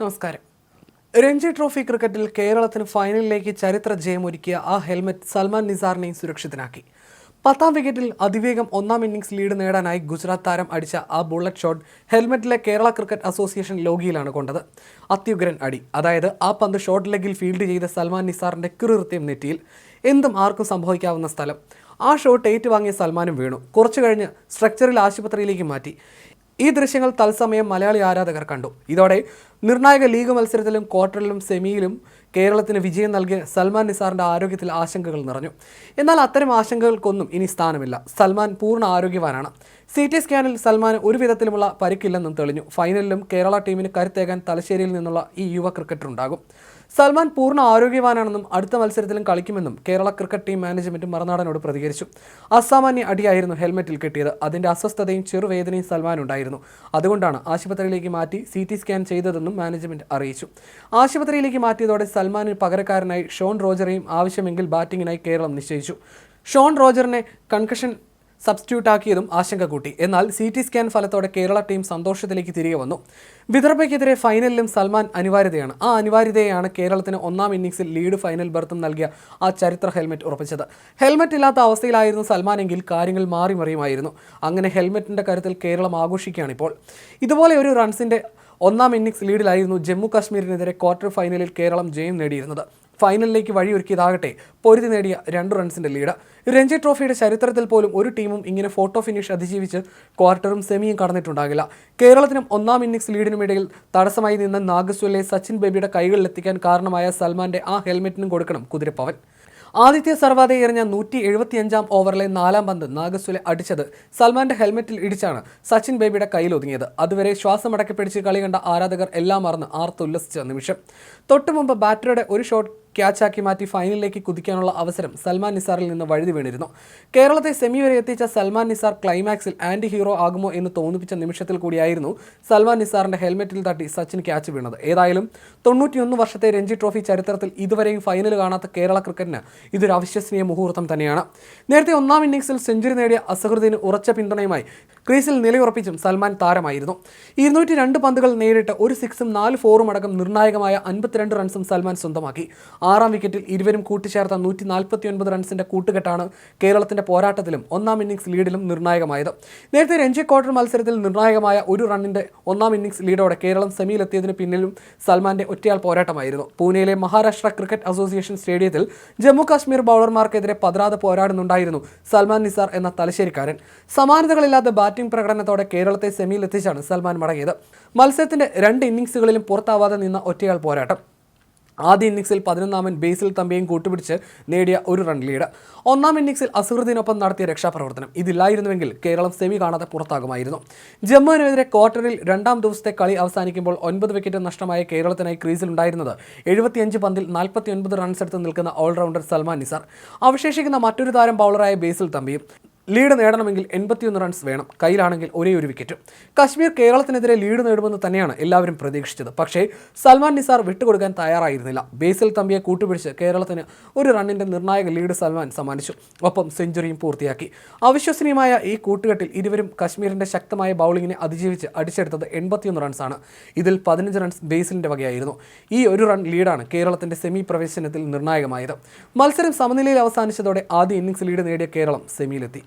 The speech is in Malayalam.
നമസ്കാരം. രഞ്ജി ട്രോഫി ക്രിക്കറ്റിൽ കേരളത്തിന് ഫൈനലിലേക്ക് ചരിത്ര ജയമൊരുക്കിയ ആ ഹെൽമറ്റ് സൽമാൻ നിസാറിനെയും സുരക്ഷിതനാക്കി. പത്താം വിക്കറ്റിൽ അതിവേഗം ഒന്നാം ഇന്നിംഗ്സ് ലീഡ് നേടാനായി ഗുജറാത്ത് താരം അടിച്ച ആ ബുള്ളറ്റ് ഷോട്ട് ഹെൽമെറ്റിലെ കേരള ക്രിക്കറ്റ് അസോസിയേഷൻ ലോഗിയിലാണ് കൊണ്ടത്. അത്യുഗ്രൻ അടി. അതായത് ആ പന്ത് ഷോർട്ട് ലെഗിൽ ഫീൽഡ് ചെയ്ത സൽമാൻ നിസാറിന്റെ കൃത്യം നെറ്റിയിൽ എന്തും ആർക്കും സംഭവിക്കാവുന്ന സ്ഥലം. ആ ഷോട്ട് ഏറ്റുവാങ്ങിയ സൽമാനും വീണു. കുറച്ചു കഴിഞ്ഞ് സ്ട്രക്ചറിൽ ആശുപത്രിയിലേക്ക് മാറ്റി. ഈ ദൃശ്യങ്ങൾ തത്സമയം മലയാളി ആരാധകർ കണ്ടു. ഇതോടെ നിർണായക ലീഗ് മത്സരത്തിലും ക്വാർട്ടറിലും സെമിയിലും കേരളത്തിന് വിജയം നൽകിയ സൽമാൻ നിസാറിന്റെ ആരോഗ്യത്തിൽ ആശങ്കകൾ നിറഞ്ഞു. എന്നാൽ അത്തരം ആശങ്കകൾക്കൊന്നും ഇനി സ്ഥാനമില്ല. സൽമാൻ പൂർണ ആരോഗ്യവാനാണ്. സി ടി സ്കാനിൽ സൽമാൻ ഒരു വിധത്തിലുമുള്ള പരിക്കില്ലെന്നും തെളിഞ്ഞു. ഫൈനലിലും കേരള ടീമിന് കരുത്തേകാൻ തലശ്ശേരിയിൽ നിന്നുള്ള ഈ യുവ ക്രിക്കറ്റർ ഉണ്ടാകും സൽമാൻ പൂർണ ആരോഗ്യവാനാണെന്നും അടുത്ത മത്സരത്തിലും കളിക്കുമെന്നും കേരള ക്രിക്കറ്റ് ടീം മാനേജ്മെന്റ് മറുനാടനോട് പ്രതികരിച്ചു. അസാമാന്യ അടിയായിരുന്നു ഹെൽമെറ്റിൽ കിട്ടിയത്. അതിന്റെ അസ്വസ്ഥതയും ചെറുവേദനയും സൽമാൻ ഉണ്ടായിരുന്നു അതുകൊണ്ടാണ് ആശുപത്രിയിലേക്ക് മാറ്റി സി സ്കാൻ ചെയ്തതെന്നും മാനേജ്മെന്റ് അറിയിച്ചു. ആശുപത്രിയിലേക്ക് മാറ്റിയതോടെ സൽമാനിന് പകരക്കാരനായി ഷോൺ റോജറെയും ആവശ്യമെങ്കിൽ ബാറ്റിങ്ങിനായി കേരളം നിശ്ചയിച്ചു. ഷോൺ റോജറിനെ കൺകഷൻ സബ്സ്റ്റിറ്റ്യൂട്ട് ആക്കിയതും ആശങ്ക കൂട്ടി. എന്നാൽ സി ടി സ്കാൻ ഫലത്തോടെ കേരള ടീം സന്തോഷത്തിലേക്ക് തിരികെ വന്നു. വിദർഭയ്ക്കെതിരെ ഫൈനലിലും സൽമാൻ അനിവാര്യതയാണ്. ആ അനിവാര്യതയാണ് കേരളത്തിന് ഒന്നാം ഇന്നിംഗ്സിൽ ലീഡ് ഫൈനൽ ബർത്തും നൽകിയ ആ ചരിത്ര ഹെൽമെറ്റ് ഉറപ്പിച്ചത്. ഹെൽമെറ്റ് ഇല്ലാത്ത അവസ്ഥയിലായിരുന്നു സൽമാനെങ്കിൽ കാര്യങ്ങൾ മാറി മറിയുമായിരുന്നു. അങ്ങനെ ഹെൽമെറ്റിന്റെ കരുത്തിൽ കേരളം ആഘോഷിക്കുകയാണിപ്പോൾ. ഇതുപോലെ ഒരു റൺസിന്റെ ഒന്നാം ഇന്നിംഗ്സ് ലീഡിലായിരുന്നു ജമ്മു കാശ്മീരിനെതിരെ ക്വാർട്ടർ ഫൈനലിൽ കേരളം ജയം നേടിയിരുന്നത്. ഫൈനലിലേക്ക് വഴിയൊരുക്കിയതാകട്ടെ പൊരുതി നേടിയ രണ്ട് റൺസിന്റെ ലീഡ്. രഞ്ജി ട്രോഫിയുടെ ചരിത്രത്തിൽ പോലും ഒരു ടീമും ഇങ്ങനെ ഫോട്ടോ ഫിനിഷ് അതിജീവിച്ച് ക്വാർട്ടറും സെമിയും കടന്നിട്ടുണ്ടാകില്ല. കേരളത്തിനും ഒന്നാം ഇന്നിംഗ്സ് ലീഡിനുമിടയിൽ തടസ്സമായി നിന്ന നാഗസ്വല്ലെ സച്ചിൻ ബേബിയുടെ കൈകളിലെത്തിക്കാൻ കാരണമായ സൽമാന്റെ ആ ഹെൽമെറ്റിനും കൊടുക്കണം കുതിരപ്പവൻ. ആദിത്യ സർവാതെ എറിഞ്ഞ നൂറ്റി എഴുപത്തിയഞ്ചാം ഓവറിലെ നാലാം പന്ത് നാഗസ്വലെ അടിച്ചത് സൽമാന്റെ ഹെൽമെറ്റിൽ ഇടിച്ചാണ് സച്ചിൻ ബേബിയുടെ കയ്യിലൊതുങ്ങിയത്. അതുവരെ ശ്വാസമടക്കി പിടിച്ച് കളി കണ്ട ആരാധകർ എല്ലാം മറന്ന് ആർത്തുല്ലസിച്ച നിമിഷം. തൊട്ടുമുമ്പ് ബാറ്ററിയുടെ ഒരു ഷോട്ട് ക്യാച്ചാക്കി മാറ്റി ഫൈനലിലേക്ക് കുതിക്കാനുള്ള അവസരം സൽമാൻ നിസാറിൽ നിന്ന് വഴുതി വീണിരുന്നു. കേരളത്തെ സെമി വരെ എത്തിച്ച സൽമാൻ നിസാർ ക്ലൈമാക്സിൽ ആന്റി ഹീറോ ആകുമോ എന്ന് തോന്നിപ്പിച്ച നിമിഷത്തിൽ കൂടിയായിരുന്നു സൽമാൻ നിസാറിന്റെ ഹെൽമെറ്റിൽ തട്ടി സച്ചിൻ ക്യാച്ച് വീണത്. ഏതായാലും തൊണ്ണൂറ്റിയൊന്ന് വർഷത്തെ രഞ്ജി ട്രോഫി ചരിത്രത്തിൽ ഇതുവരെയും ഫൈനൽ കാണാത്ത കേരള ക്രിക്കറ്റിന് ഇതൊരു അവിശ്വസനീയ മുഹൂർത്തം തന്നെയാണ്. നേരത്തെ ഒന്നാം ഇന്നിംഗ്സിൽ സെഞ്ചുറി നേടിയ അസഹൃദ്ദീന് ഉറച്ച പിന്തുണയുമായി ക്രീസിൽ നിലയുറപ്പിച്ചും സൽമാൻ താരമായിരുന്നു. ഇരുന്നൂറ്റി രണ്ട് പന്തുകൾ നേരിട്ട് ഒരു സിക്സും നാല് ഫോറും അടക്കം നിർണായകമായ അൻപത്തിരണ്ട് റൺസും സൽമാൻ സ്വന്തമാക്കി. ആറാം വിക്കറ്റിൽ ഇരുവരും കൂട്ടിച്ചേർത്ത നൂറ്റി നാൽപ്പത്തി ഒൻപത് റൺസിന്റെ കൂട്ടുകെട്ടാണ് കേരളത്തിന്റെ പോരാട്ടത്തിലും ഒന്നാം ഇന്നിംഗ്സ് ലീഡിലും നിർണായകമായത്. നേരത്തെ രഞ്ജി ക്വാർട്ടർ മത്സരത്തിൽ നിർണായകമായ ഒരു റണ്ണിന്റെ ഒന്നാം ഇന്നിംഗ്സ് ലീഡോടെ കേരളം സെമിയിലെത്തിയതിന് പിന്നിലും സൽമാന്റെ ഒറ്റയാൾ പോരാട്ടമായിരുന്നു. പൂനെയിലെ മഹാരാഷ്ട്ര ക്രിക്കറ്റ് അസോസിയേഷൻ സ്റ്റേഡിയത്തിൽ ജമ്മു കാശ്മീർ ബൗളർമാർക്കെതിരെ പതരാതെ പോരാടുന്നുണ്ടായിരുന്നു സൽമാൻ നിസാർ എന്ന തലശ്ശേരിക്കാരൻ. സമാനതകളില്ലാത്ത ബാറ്റിംഗ് പ്രകടനത്തോടെ കേരളത്തെ സെമിയിലെത്തിച്ചാണ് സൽമാൻ മടങ്ങിയത്. മത്സരത്തിന്റെ രണ്ട് ഇന്നിംഗ്സുകളിലും പുറത്താവാതെ നിന്ന ഒറ്റയാൾ പോരാട്ടം. ആദ്യ ഇന്നിംഗ്സിൽ പതിനൊന്നാമൻ ബേസിൽ തമ്പിയും കൂട്ടുപിടിച്ച് നേടിയ ഒരു റൺ ലീഡ്. ഒന്നാം ഇന്നിംഗ്സിൽ അസുഹൃദിനൊപ്പം നടത്തിയ രക്ഷാപ്രവർത്തനം. ഇതില്ലായിരുന്നുവെങ്കിൽ കേരളം സെമി കാണാതെ പുറത്താകുമായിരുന്നു. ജമ്മുവിനെതിരെ ക്വാർട്ടറിൽ രണ്ടാം ദിവസത്തെ കളി അവസാനിക്കുമ്പോൾ ഒൻപത് വിക്കറ്റ് നഷ്ടമായ കേരളത്തിനായി ക്രീസിലുണ്ടായിരുന്നത് എഴുപത്തിയഞ്ച് പന്തിൽ നാൽപ്പത്തി ഒൻപത് റൺസ് എടുത്ത് നിൽക്കുന്ന ഓൾറൗണ്ടർ സൽമാൻ നിസാർ. അവശേഷിക്കുന്ന മറ്റൊരു താരം ബൗളറായ ബേസിൽ തമ്പിയും ലീഡ് നേടണമെങ്കിൽ എൺപത്തിയൊന്ന് റൺസ് വേണം. കയ്യിലാണെങ്കിൽ ഒരേ ഒരു വിക്കറ്റ് കശ്മീർ കേരളത്തിനെതിരെ ലീഡ് നേടുമെന്ന് തന്നെയാണ് എല്ലാവരും പ്രതീക്ഷിച്ചത്. പക്ഷേ സൽമാൻ നിസാർ വിട്ടുകൊടുക്കാൻ തയ്യാറായിരുന്നില്ല. ബേസിൽ തമ്പിയെ കൂട്ടുപിടിച്ച് കേരളത്തിന് ഒരു റണ്ണിന്റെ നിർണായക ലീഡ് സൽമാൻ സമ്മാനിച്ചു. ഒപ്പം സെഞ്ചുറിയും പൂർത്തിയാക്കി. അവിശ്വസനീയമായ ഈ കൂട്ടുകെട്ടിൽ ഇരുവരും കശ്മീരിന്റെ ശക്തമായ ബൗളിങ്ങിനെ അതിജീവിച്ച് അടിച്ചെടുത്തത് എൺപത്തിയൊന്ന് റൺസാണ് ഇതിൽ പതിനഞ്ച് റൺസ് ബേസിലിന്റെ വകയായിരുന്നു. ഈ ഒരു റൺ ലീഡാണ് കേരളത്തിന്റെ സെമി പ്രവേശനത്തിൽ നിർണായകമായത്. മത്സരം സമനിലയിൽ അവസാനിച്ചതോടെ ആദ്യ ഇന്നിംഗ്സ് ലീഡ് നേടിയ കേരളം സെമിയിലെത്തി